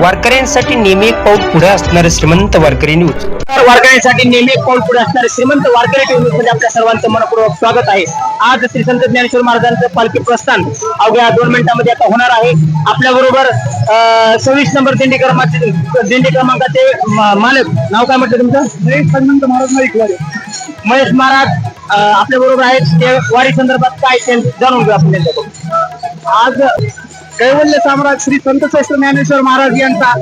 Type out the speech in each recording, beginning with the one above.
वारकऱ्यांसाठी नेहमी एक पाऊल पुढे असणारे श्रीमंत वारकरी न्यूज. तर वारकऱ्यांसाठी नेहमी एक पाऊल पुढे असणारे श्रीमंत वारकरी टीव्ही मध्ये आपल्या सर्वांचं मनपूर्वक स्वागत आहे. आज श्री संत ज्ञानेश्वर महाराजांचं पालखी प्रस्थान अवघ्या दोन मिनिटांमध्ये आता होणार आहे. आपल्या बरोबर सव्वीस नंबर दिंडी क्रमांकाचे दिंडी क्रमांकाचे मालक नाव काय म्हटलं तुमचं? महेश हनुमंत महाराज नाईकवाडे महेश महाराज आपल्या बरोबर आहेत. ते वारी संदर्भात काय ते जाणून घेऊ आपण त्यांच्याकडून. आज कैवल्य सम्राट श्री संत श्रेष्ठ ज्ञानेश्वर महाराज यांचा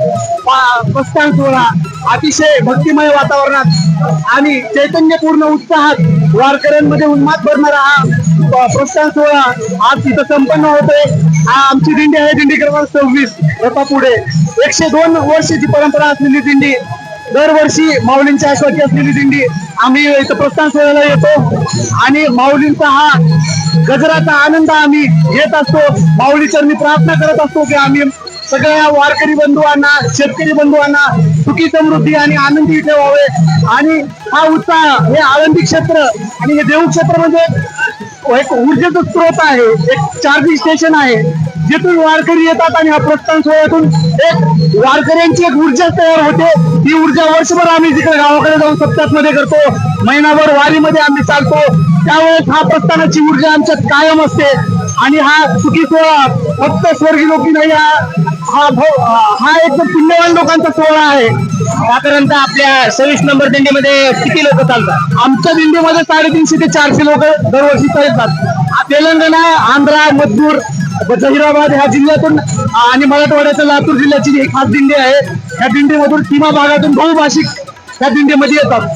प्रस्थान सोहळा अतिशय भक्तिमय वातावरणात आणि चैतन्यपूर्ण उत्साहात वारकऱ्यांमध्ये उन्माद भरणारा हा प्रस्थान सोहळा आज तिथं संपन्न होतोय. हा आमची दिंडी आहे दिंडी क्रमांक सव्वीस. रथा पुढे एकशे दोन वर्षाची परंपरा असलेली दिंडी दरवर्षी माऊलींच्या आश्वाची असलेली दिंडी आम्ही इथं प्रस्थान सोहळ्याला येतो. आणि माऊलींचा हा गजराचा आनंद आम्ही घेत असतो. माऊलीचर मी प्रार्थना करत असतो की आम्ही सगळ्या वारकरी बंधूंना शेतकरी बंधूंना सुखी समृद्धी आणि आनंदी ठेवावे आणि हा उत्साह हे आळंदी क्षेत्र आणि हे देऊ क्षेत्र म्हणजे एक ऊर्जेचा स्रोत आहे. एक चार्जिंग स्टेशन आहे. जिथून वारकरी येतात आणि हा प्रस्थान सोहळ्यातून एक वारकऱ्यांची एक ऊर्जा तयार होते. ती ऊर्जा वर्षभर आम्ही जिकडे गावाकडे जाऊन सप्ताहमध्ये करतो. महिनाभर वारीमध्ये आम्ही चालतो. त्यावेळेस हा प्रस्थानाची ऊर्जा आमच्यात कायम असते. आणि हा सुखी सोहळा फक्त स्वर्गीय लोकी नाही हा हा भो- हा एकदम पुण्यवान लोकांचा सोहळा आहे. साधारणतः आपल्या सव्वीस नंबर दिंडीमध्ये किती लोक चालतात? आमच्या दिंडीमध्ये साडेतीनशे ते चारशे लोक दरवर्षी चालतात. तेलंगणा आंध्रा मजदूर जहिराबाद ह्या जिल्ह्यातून आणि मराठवाड्याच्या लातूर जिल्ह्याची ही खास दिंडी आहे. ह्या दिंडीमधून सीमा भागातून बहुभाषिक ह्या दिंडीमध्ये येतात.